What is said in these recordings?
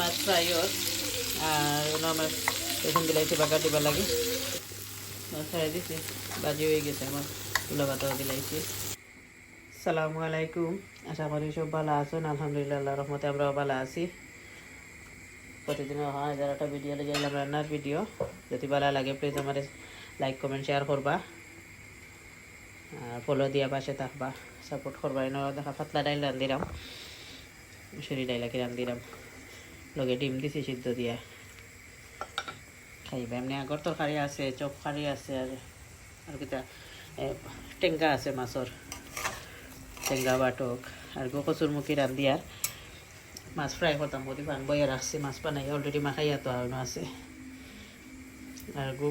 মাছ fry হোক, আর ওগুলো আমার এখন বিলাইছি বাগা দিবা লাগে। ফ্রাই দিছি, বাজি হয়ে গেছে আমার তুলা পাতাও বিলাইছি। সালামু আলাইকুম, আশা করি সব ভালো আছেন, আলহামদুলিল্লাহ রহমতে আমরাও ভালো আছি। প্রতিদিন হয় একটা ভিডিও লেগে এলাম, রান্নার ভিডিও যদি ভালো লাগে প্লিজ আমার লাইক কমেন্ট শেয়ার করবা। আর ফলো দিয়া পাশে থাকবা সাপোর্ট করবা, এনে দেখা, পাতলা ডাইল রান্ধিরাম মুসুরি ডাইলাকে রান্ধিরাম লগে ডিম দিছি সিদ্ধ দিয়া। খাইবা, এমনি আগর তরকারি আছে, চপ কারি আছে আর আর কিতা টেঙ্গা আছে মাছর টেঙ্গা বাটক আর গো কচুর মুখি রান্ধি আর মাছ ফ্রাই করতাম বদি পান বইয়া রাখছি মাছ পানাই অলরেডি মাখাইয়া তো আর আছে। আর গু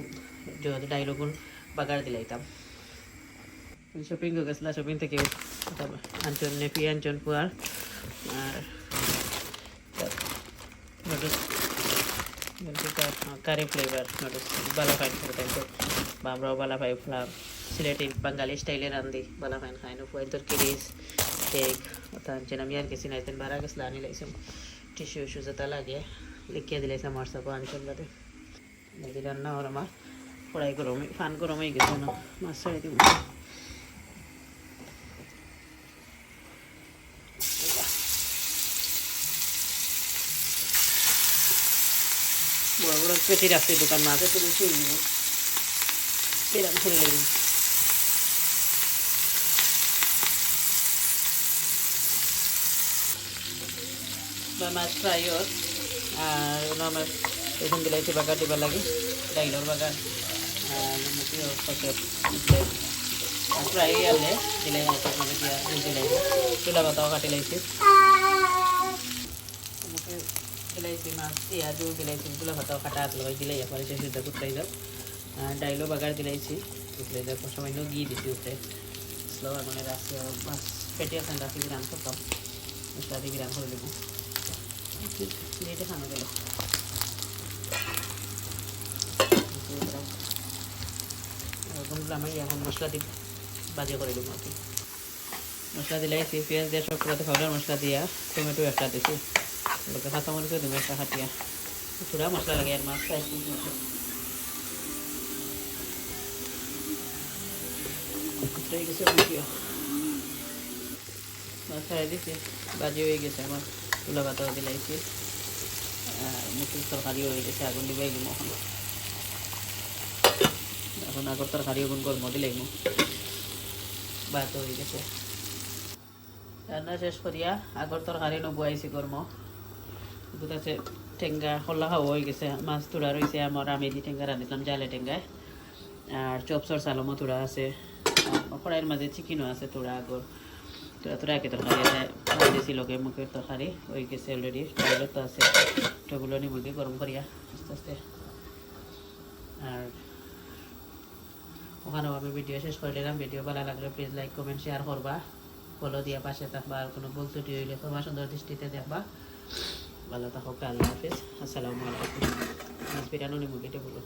যদি ডাইলগুন বাগার দিলাইতাম শপিং গেছিলাম শপিং থেকে আনজন নেপি, আনজন পুয়ার আর কারি নুডলস বালা ফাইন করতাম তো বা আমরাও বালা ফাই ফ্লাম সিলেটি বাঙালি স্টাইলে রান্ধি বালা ফাইন খাই নুফুয়াই তোর কিরিস কেক অর্থাৎ আনছেন আমি আর কিছু নাইতেন বারা গেছিল আনি লাইছিলাম টিস্যু উস্যু যেটা লাগে লিখিয়ে দিলাইছিলাম হোয়াটসঅ্যাপে আনছেন বাদে যদি রান্না হর আমার ফ্রাই গরম ফান হয়ে গেছে না মাছ ছাড়ি দিব বড় পেটি দোকান মাঝে তো বেশি হয়ে যাব এরকম করে লেগে বা মাছ ফ্রাই হোক আর ওগুলো আমার এখন বিলাইছি বাগার দিবা লাগে ডাইলর বাগার আর মুখি পাশে ফ্রাই আনলে দিলাই মানে দিয়া দিলাই চুলা পাতাও কাটি লাইছি বিলাইছি মাছ চুলা পাতাও কাটা আসলে ওই দিলাই এরপরে সে সিদ্ধ কুটলাই যাও আর ডাইলও বাগার দিলাইছি কুটলাই যাও সামান্য ঘি দিছি উঠে স্লো মানে রাখছি মাছ পেটে আছে রাখি গ্রাম করতাম গ্রাম করে দেবো খানো গেল আমি এখন মশলা দিয়ে বাজে করে দেবো আর কি। মশলা দিলে, পেঁয়াজ দিয়ে সব পাউডার মশলা দিয়া টমেটো একটা দিছি। লোকে কাঁচা মরিচও দেবো একটা হাতিয়া পুরা মশলা লাগে আর মাছ ফ্রাই হয়ে গেছে মুখিও মাছ ফ্রাই দিছি বাজি হয়ে গেছে আমার তুলা পাতাও দিলাইছি মুখির তরকারিও হয়ে গেছে আগুন দিবাই দিব এখন এখন আগর তরকারি আগুন গরম দিলাই মো ভাত হয়ে গেছে রান্না শেষ করিয়া আগর তরকারি নবুয়াইছি গরম দুটাতে টেঙ্গা হল্লা খাওয়া হয়ে গেছে, মাছ তুড়া রয়েছে আমার আমি দি টেঙ্গা রাঁধিলাম জালে টেঙ্গায় আর চপসর সালমও তুড়া আছে কড়াইয়ের মাঝে চিকেনও আছে তুড়া আগর তুড়া তুড়া একে তরকারি আছে দিয়েছি লোকে মুখের তরকারি হয়ে গেছে অলরেডি ডাইলত তো আছে ওগুলো নি মুরগি গরম করিয়া আস্তে আস্তে। আর ওখানেও আমি ভিডিও শেষ করে দিলাম ভিডিও ভালো লাগলে প্লিজ লাইক কমেন্ট শেয়ার করবা ফলো দিয়া পাশে থাকবা আর কোনো ভুল হইলে তোমার সুন্দর দৃষ্টিতে দেখবা। ভালো থাকো আল্লাহ হাফিজ। আসসালামু আলাইকুম। মাছ বিরানো নি মুরগিটা বলো।